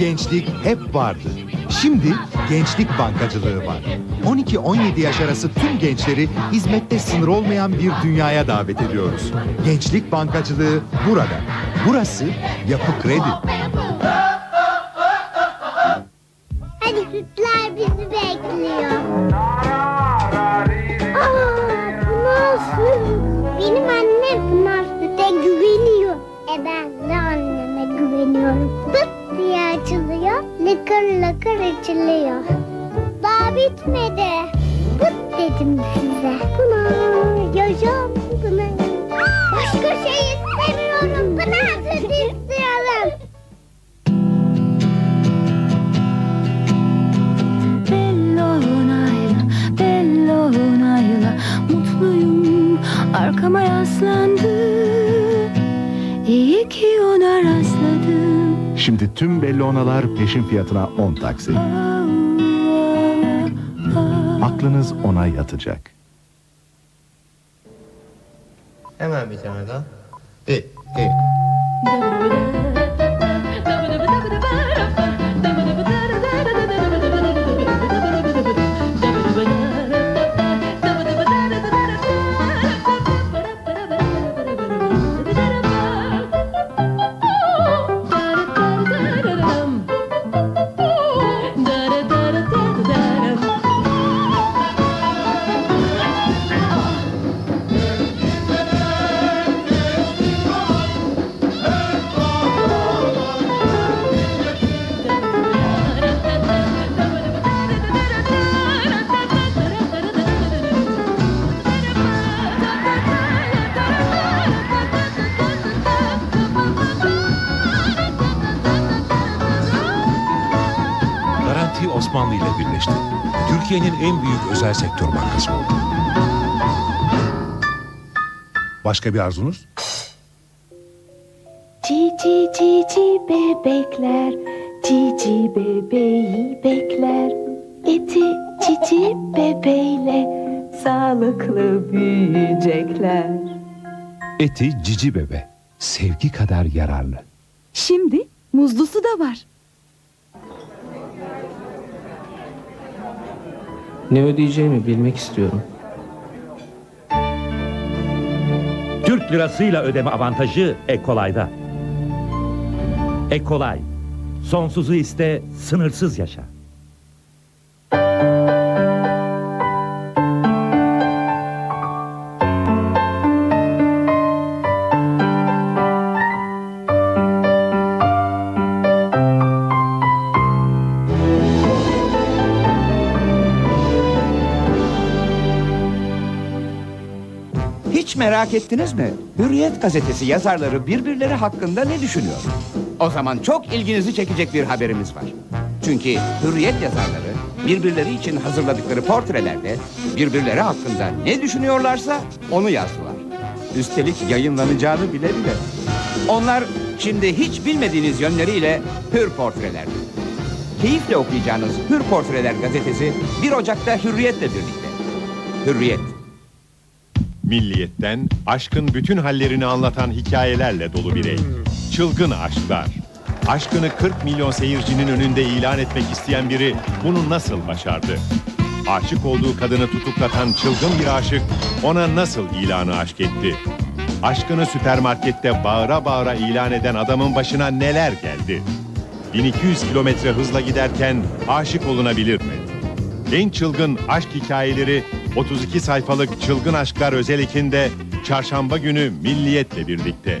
Gençlik hep vardı. Şimdi gençlik bankacılığı var. 12-17 yaş arası tüm gençleri hizmette sınır olmayan bir dünyaya davet ediyoruz. Gençlik bankacılığı burada. Burası Yapı Kredi. Hadi sütler bizi bekliyor. Aa, Pınar süt. Benim annem Pınar süte güveniyor. E ben de anneme güveniyorum. Lıkır lıkır içiliyor. Daha bitmedi. Pıt dedim size. Pınar, yaşam Pınar. Başka şey istemiyorum. Pınar süt istiyorum. Bellonayla, Bellonayla Mutluyum arkama yaslandım İyi ki ona Şimdi tüm bellonalar peşin fiyatına 10 taksi. Ah, ah, ah. Aklınız ona yatacak. Hemen bir tane daha. Bir, iki. Garanti Osmanlı ile birleşti. Türkiye'nin en büyük özel sektör bankası oldu. Başka bir arzunuz? Cici cici bebekler Cici bebeği bekler Eti cici bebeğiyle Sağlıklı büyüyecekler Eti cici bebe. Sevgi kadar yararlı. Şimdi muzlusu da var Ne ödeyeceğimi bilmek istiyorum. Türk lirasıyla ödeme avantajı Ekolay'da. Ekolay. Sonsuzu iste, sınırsız yaşa. Merak ettiniz mi? Hürriyet gazetesi yazarları birbirleri hakkında ne düşünüyor? O zaman çok ilginizi çekecek bir haberimiz var. Çünkü Hürriyet yazarları birbirleri için hazırladıkları portrelerde birbirleri hakkında ne düşünüyorlarsa onu yazdılar. Üstelik yayınlanacağını bile bile. Onlar şimdi hiç bilmediğiniz yönleriyle Hür portrelerdir. Keyifle okuyacağınız Hür Portreler gazetesi 1 Ocak'ta Hürriyet'le birlikte. Hürriyet. Milliyetten aşkın bütün hallerini anlatan hikayelerle dolu bir ev. Çılgın aşklar. Aşkını 40 milyon seyircinin önünde ilan etmek isteyen biri bunu nasıl başardı? Aşık olduğu kadını tutuklatan çılgın bir aşık ona nasıl ilanı aşk etti? Aşkını süpermarkette bağıra bağıra ilan eden adamın başına neler geldi? 1200 kilometre hızla giderken aşık olunabilir mi? En çılgın aşk hikayeleri 32 sayfalık Çılgın Aşklar özel ekinde çarşamba günü Milliyet'le birlikte.